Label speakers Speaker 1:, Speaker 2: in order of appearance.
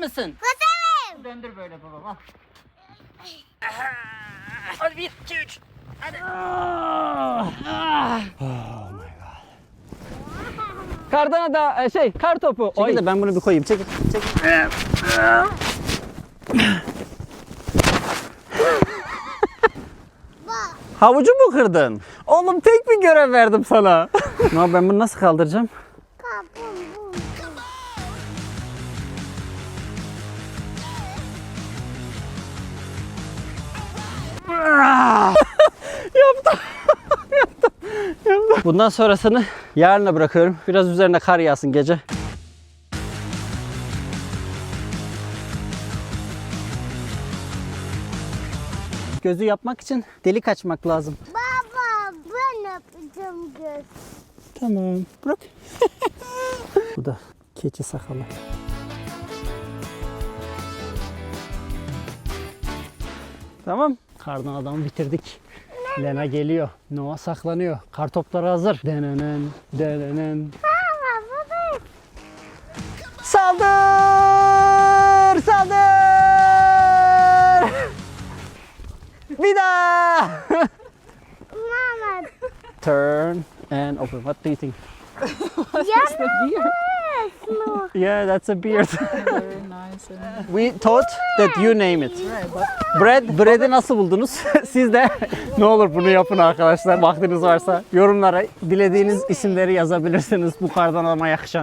Speaker 1: mısın?
Speaker 2: Hazırım.
Speaker 1: Döndür böyle babam al. Hadi bir, iki, üç. Hadi.
Speaker 3: Kardan da e, şey kar topu.
Speaker 4: Çekil
Speaker 3: Oy.
Speaker 4: de ben bunu bir koyayım. Çekil. Çekil.
Speaker 2: Bak.
Speaker 4: Havucu mu kırdın?
Speaker 3: Oğlum tek bir görev verdim sana.
Speaker 4: No, ben bunu nasıl kaldıracağım?
Speaker 2: Kapım bu.
Speaker 4: Bundan sonrasını yarına bırakıyorum. Biraz üzerine kar yağsın gece. Gözü yapmak için delik açmak lazım.
Speaker 2: Baba ben yapacağım göz.
Speaker 4: Tamam. Bırak. Bu da keçi sakalı. Tamam. Kardan adamı bitirdik. Lena geliyor. Noah saklanıyor. Kartopları hazır. Denenen, denenen.
Speaker 2: Baba baba.
Speaker 4: Saldır! Saldır! Bir daha!
Speaker 2: Mama.
Speaker 4: Turn and open. What do you think?
Speaker 2: Yes.
Speaker 4: Yeah, that's a beard.
Speaker 1: Very nice.
Speaker 4: We thought that you name it. Bread, bread'i nasıl buldunuz? Siz de ne olur bunu yapın arkadaşlar. Vaktiniz varsa yorumlara dilediğiniz isimleri yazabilirsiniz bu kardan adama yakışan.